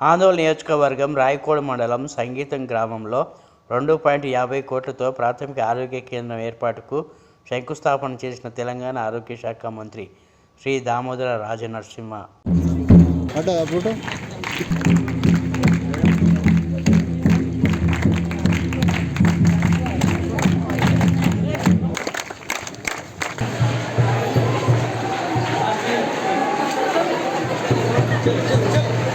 ఆందోళన నియోజకవర్గం రాయకోడ మండలం సంగీతం గ్రామంలో రెండు పాయింట్ యాభై కోట్లతో ప్రాథమిక ఆరోగ్య కేంద్రం ఏర్పాటుకు శంకుస్థాపన చేసిన తెలంగాణ ఆరోగ్య శాఖ మంత్రి శ్రీ దామోదర రాజనరసింహ Thank you.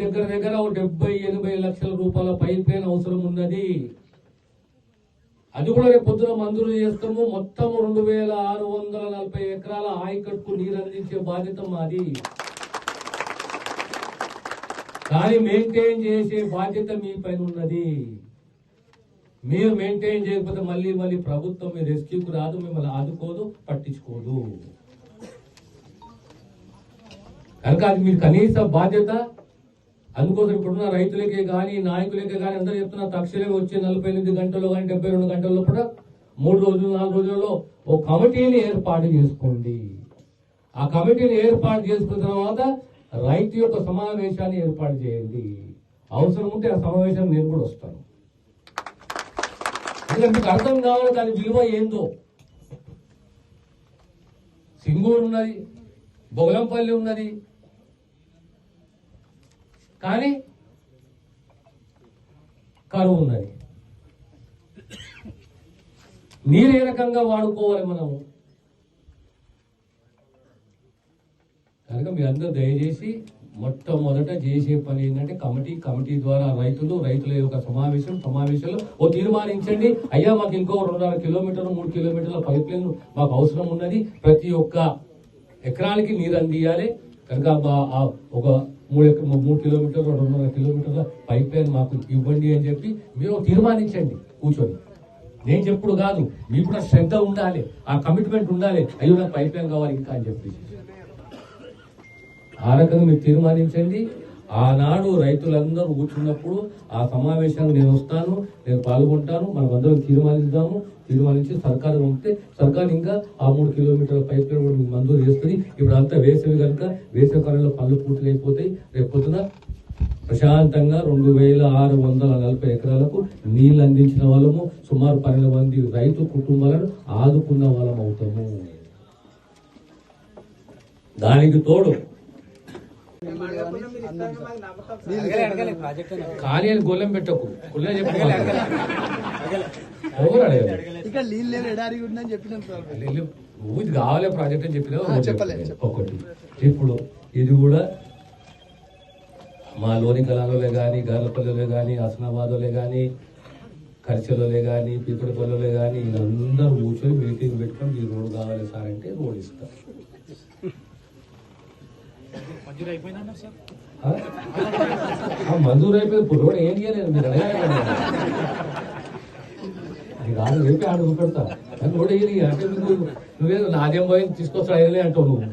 దగ్గర దగ్గర డెబ్బై ఎనభై లక్షల రూపాయల పైన పైన అవసరం ఉన్నది. అది కూడా రేపు పొద్దున మంజూరు చేస్తాము. మొత్తం రెండు వేల ఆరు వందల నలభై ఎకరాల ఆయకట్టుకు నీరు అందించే బాధ్యత మాది. కానీ మెయింటైన్ చేసే బాధ్యత మీ పైన ఉన్నది. మీరు మెయింటైన్ చేయకపోతే మళ్ళీ మళ్ళీ ప్రభుత్వం మీ రెస్క్యూకి రాదు మిమ్మల్ని ఆదుకోదు పట్టించుకోదు. కనుక అది మీరు కనీస బాధ్యత అందుకోసం ఇప్పుడున్న రైతులకే కానీ నాయకులకే కానీ అందరూ చెప్తున్నారు తక్షణమే వచ్చే నలభై ఎనిమిది గంటల్లో కానీ డెబ్బై రెండు గంటల్లో కూడా మూడు రోజులు నాలుగు రోజుల్లో ఓ కమిటీని ఏర్పాటు చేసుకోండి. ఆ కమిటీని ఏర్పాటు చేసుకున్న తర్వాత రైతు యొక్క సమావేశాన్ని ఏర్పాటు చేయండి. అవసరం ఉంటే ఆ సమావేశం నేను కూడా వస్తాను. ఎందుకంటే మీకు అర్థం కావాలి దాని విలువ ఏందో. సింగూరు ఉన్నది బొగలంపల్లి ఉన్నది కానీ కరువు ఉన్నది. నీరు ఏ రకంగా వాడుకోవాలి మనము? కనుక మీ అందరూ దయచేసి మొట్టమొదట చేసే పని ఏంటంటే కమిటీ కమిటీ ద్వారా రైతులు రైతుల యొక్క సమావేశం సమావేశంలో ఓ తీర్మానించండి. అయ్యా మాకు ఇంకో రెండున్నర కిలోమీటర్లు మూడు కిలోమీటర్ల పైప్ లైన్ మాకు అవసరం ఉన్నది. ప్రతి ఒక్క ఎకరానికి నీరు అందియాలి. కనుక మా- ఆ ఒక మూడు మూడు కిలోమీటర్లు రెండున్నర కిలోమీటర్ల పైప్ లైన్ మాకు ఇవ్వండి అని చెప్పి మీరు తీర్మానించండి కూర్చొని. నేను చెప్పుడు కాదు మీకు కూడా శ్రద్ధ ఉండాలి ఆ కమిట్మెంట్ ఉండాలి అయ్యో నాకు పైప్ లైన్ కావాలి ఇంకా అని చెప్పి ఆ రకంగా మీరు తీర్మానించండి ఆనాడు రైతులందరూ కూర్చున్నప్పుడు ఆ సమావేశానికి నేను వస్తాను నేను పాల్గొంటాను మనం అందరం తీర్మానిద్దాము తీర్మానించి సర్కారు పంపితే సర్కారు ఇంకా ఆ మూడు కిలోమీటర్ల పైప్ లైన్ కూడా మంజూరు చేస్తుంది. ఇప్పుడు అంతా వేసవి కనుక వేసవి కాలంలో పనులు పూర్తిగా అయిపోతాయి రేపు పొద్దున ప్రశాంతంగా రెండు వేల ఆరు వందల నలభై ఎకరాలకు నీళ్ళు అందించిన వాళ్ళము సుమారు పన్నెండు మంది రైతు కుటుంబాలను ఆదుకున్న వాళ్ళం అవుతాము దానికి తోడు ఖాళీ అని గొల్లెం పెట్టకు కుళ్ళే చెప్పు ఇక్కడ నీళ్ళు ఎడారి ఉందని చెప్పినాం సార్ నువ్వు ఇది కావాలే ప్రాజెక్ట్ అని చెప్పినా చెప్పలేదు ఒకటి ఇప్పుడు ఇది కూడా మా లోని కళాలోలే కానీ గార్లపల్లెలే కానీ హసనాబాద్లే కానీ కరిచెలలే కానీ పీపడిపల్లెలే కానీ వీళ్ళందరూ కూర్చొని మీటింగ్ పెట్టుకొని ఈ రోడ్ కావాలి సార్ అంటే రోడ్ ఇస్తారు మంజూరు అయిపోయింది ఇప్పుడు ఏం చేయలేదు మీరు అడగాలి కాదు. రేపే ఆడ చూపెడతా కానీ రోడ్ ఏది అంటే నువ్వు నువ్వేదో నాదేం పోయి తీసుకొస్తా అయ్యలే అంటావు నువ్వు.